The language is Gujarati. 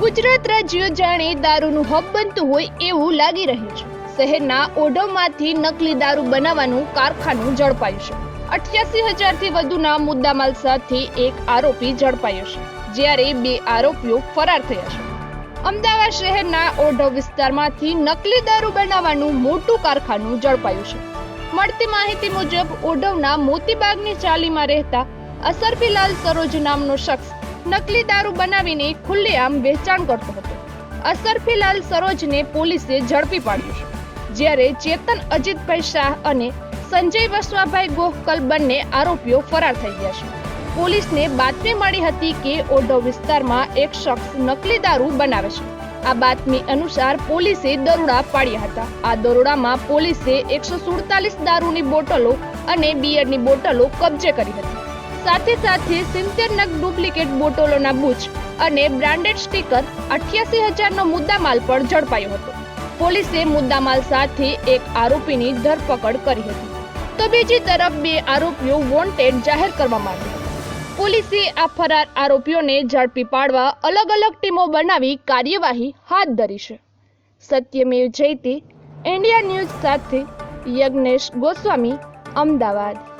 ગુજરાત રાજ્ય જાણે દારૂનું હબ બનતું હોય એવું લાગી રહ્યું છે. શહેરના ઓઢવમાંથી નકલી દારૂ બનાવવાનું કારખાનું ઝડપાયું છે. અઠ્યાસી હજારથી વધુના મુદ્દામાલ સાથે એક આરોપી ઝડપાયો છે, જ્યારે બે આરોપીઓ ફરાર થયા છે. અમદાવાદ શહેરના ઓઢવ વિસ્તારમાંથી નકલી દારૂ બનાવવાનું મોટું કારખાનું ઝડપાયું છે. મળતી માહિતી મુજબ, ઓઢવના મોતીબાગની ચાલીમાં રહેતા અસરફીલાલ સરોજ નામનો શખ્સ નકલી દારૂ બનાવીને ખુલ્લેઆમ વેચાણ કરતો હતો. અસરફીલાલ સરોજને પોલીસે ઝડપી પાડ્યો છે. જ્યારે ચેતન અજીતભાઈ શાહ અને સંજય વસવાભાઈ ગોહકલ બંને આરોપીઓ ફરાર થઈ ગયા છે. પોલીસને બાતમી મળી હતી કે ઓઢવ વિસ્તારમાં એક શખ્સ નકલી દારૂ બનાવે છે. આ બાતમી અનુસાર પોલીસે દરોડા પાડ્યા હતા. આ દરોડામાં પોલીસે એકસો સુડતાલીસ દારૂની બોટલો અને બિયરની બોટલો કબજે કરી હતી. સાથે સાથે સિત્તેર નગ ડુપ્લિકેટ બોટલોના બુચ અને બ્રાન્ડેડ સ્ટીકર અઠ્યાસી હજારનો મુદ્દામાલ પણ ઝડપાયો હતો. પોલીસે મુદ્દામાલ સાથે એક આરોપીની ધરપકડ કરી હતી. તો બીજી તરફ બે આરોપીઓ વોન્ટેડ જાહેર કરવામાં આવ્યા. પોલીસે આ ફરાર આરોપીઓને ઝડપી પાડવા અલગ અલગ ટીમો બનાવી કાર્યવાહી હાથ ધરી છે. સત્યમેવ જયતી, ઇન્ડિયા ન્યૂઝ સાથે યજ્ઞેશ ગોસ્વામી, અમદાવાદ.